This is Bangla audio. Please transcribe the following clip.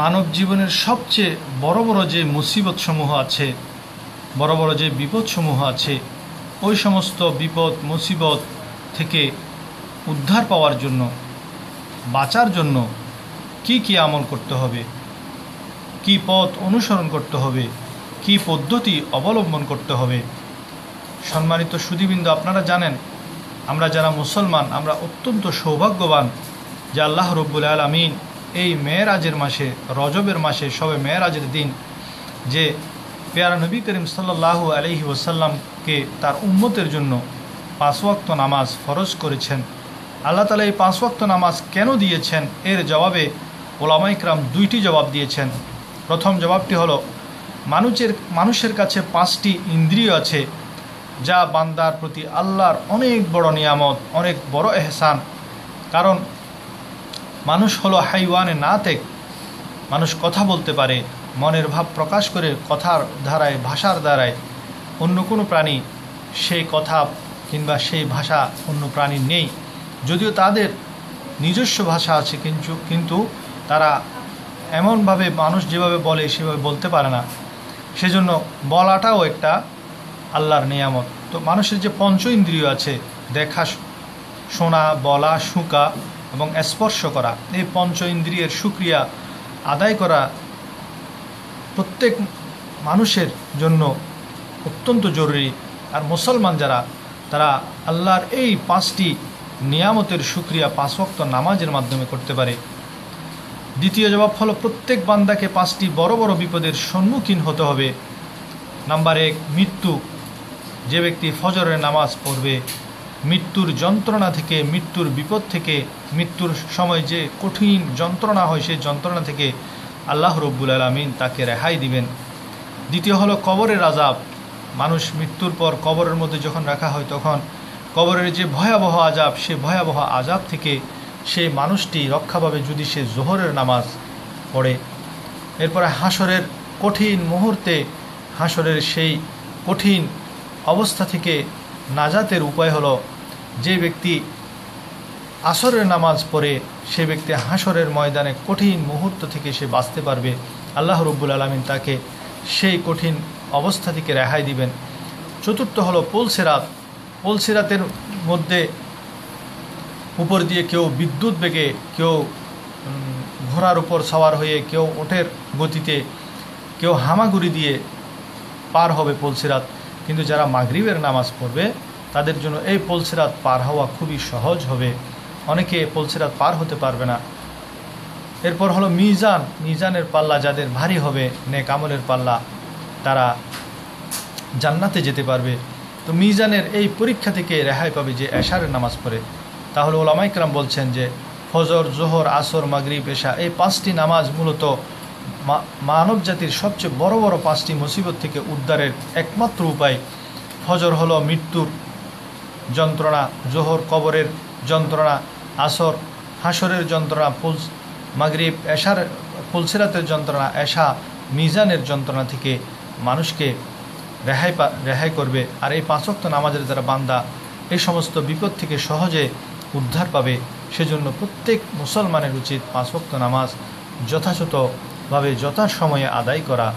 মানব জীবনের সবচেয়ে বড় বড় যে মুসিবত সমূহ আছে, বড় বড় যে বিপদ সমূহ আছে, ওই সমস্ত বিপদ, মুসিবত থেকে উদ্ধার পাওয়ার জন্য, বাঁচার জন্য কি কি আমল করতে হবে, কি পথ অনুসরণ করতে হবে, কি পদ্ধতি অবলম্বন করতে হবে। সম্মানিত সুদীবিন্দু আপনারা জানেন, আমরা যারা মুসলমান, আমরা অত্যন্ত সৌভাগ্যবান যে আল্লাহ রব্বুল আলমিন এই মেয়েরাজের মাসে, রজবের মাসে সবে মেয়েরাজের দিন, যে পেয়ারা নবী করিম সাল্লাহ আলহি ওসাল্লামকে তার উম্মতের জন্য পাঁচ ওয়াক্ত নামাজ ফরজ করেছেন। আল্লাহ তালা এই পাঁচ ওয়াক্ত নামাজ কেন দিয়েছেন? এর জবাবে ওলামাইকরাম দুইটি জবাব দিয়েছেন। প্রথম জবাবটি হলো, মানুষের মানুষের কাছে পাঁচটি ইন্দ্রিয় আছে, যা বান্দার প্রতি আল্লাহর অনেক বড় নিয়ামত, অনেক বড় এহসান। কারণ মানুষ হলো হাইওয়ানে না তেক মানুষ কথা বলতে পারে, মনের ভাব প্রকাশ করে কথার ধারায়, ভাষার দ্বারায় অন্য কোনো প্রাণী সেই কথা কিংবা সেই ভাষা অন্য প্রাণীর নেই। যদিও তাদের নিজস্ব ভাষা আছে, কিন্তু কিন্তু তারা এমনভাবে মানুষ যেভাবে বলে, সেভাবে বলতে পারে না। সেজন্য বলাটাও একটা আল্লাহর নিয়ামত। তো মানুষের যে পঞ্চ ইন্দ্রিয় আছে, দেখা, শোনা, বলা, শুকা এবং স্পর্শ করা। এই পঞ্চ ইন্দ্রিয়ের সুক্রিয়া আদায় করা প্রত্যেক মানুষের জন্য অত্যন্ত জরুরি। আর মুসলমান যারা, তারা আল্লাহর এই পাঁচটি নিয়ামতের সুক্রিয়া পাঁচ ওয়াক্ত নামাজের মাধ্যমে করতে পারে। দ্বিতীয় জবাব হলো, প্রত্যেক বান্দাকে পাঁচটি বড় বড় বিপদের সম্মুখীন হতে হবে। নাম্বার এক, মৃত্যু। যে ব্যক্তি ফজরের নামাজ পড়বে মৃত্যুর যন্ত্রণা থেকে, মৃত্যুর বিপদ থেকে, মৃত্যুর সময় যে কঠিন যন্ত্রণা হয়, সেই যন্ত্রণা থেকে আল্লাহ রব্বুল আলমিন তাকে রেহাই দিবেন। দ্বিতীয় হলো কবরের আজাব মানুষ মৃত্যুর পর কবরের মধ্যে যখন রাখা হয়, তখন কবরের যে ভয়াবহ আজাব সে ভয়াবহ আজাব থেকে সেই মানুষটি রক্ষা পাবে যদি সে জোহরের নামাজ পড়ে। এরপরে হাসরের কঠিন মুহূর্তে হাসরের সেই কঠিন অবস্থা থেকে নাজাতের উপায় হলো যে ব্যক্তি আসরের নামাজ পড়ে, সে ব্যক্তি হাসরের ময়দানে কঠিন মুহূর্ত থেকে সে বাঁচতে পারবে। আল্লাহ রব্বুল আলমিন তাকে সেই কঠিন অবস্থা থেকে রেহাই দিবেন। চতুর্থ হলো পোলসেরাত। পোলসেরাতের মধ্যে উপর দিয়ে কেউ বিদ্যুৎ বেগে কেউ ঘোড়ার উপর সওয়ার হয়ে কেউ ওঠের গতিতে কেউ হামাগুড়ি দিয়ে পার হবে পোলসিরাত। কিন্তু যারা মাগরিবের নামাজ পড়বে, তাদের জন্য এই পোলসিরাত পার হওয়া খুবই সহজ হবে। অনেকে পোলসিরাত পার হতে পারবে না। এরপর হলো মিজান। মিজানের পাল্লা যাদের ভারী হবে, নেক আমলের পাল্লা, তারা জান্নাতে যেতে পারবে। তো মিজানের এই পরীক্ষা থেকে রেহাই পাবে যে এশারের নামাজ পড়ে। তাহলে ওলামাইকরাম বলছেন যে, ফজর, জোহর, আসর মাগরি এশা, এই পাঁচটি নামাজ মূলত মানব জাতির সবচেয়ে বড় বড় পাঁচটি মুসিবত থেকে উদ্ধারের একমাত্র উপায় ফজর হলো মৃত্যুর যন্ত্রণা, জোহর কবরের যন্ত্রণা, আসর হাসরের যন্ত্রণা ফুল মাগরিব এশার ফুলসিরাতের যন্ত্রণা, এশা মিজানের যন্ত্রণা থেকে মানুষকে রেহাই রেহাই করবে। আর এই পাঁচক্ত নামাজের দ্বারা বান্দা, এই সমস্ত বিপদ থেকে সহজে উদ্ধার পাবে। সেজন্য প্রত্যেক মুসলমানের উচিত পাঁচ ওয়াক্ত নামাজ যথাযথভাবে যথাসময়ে আদায় করা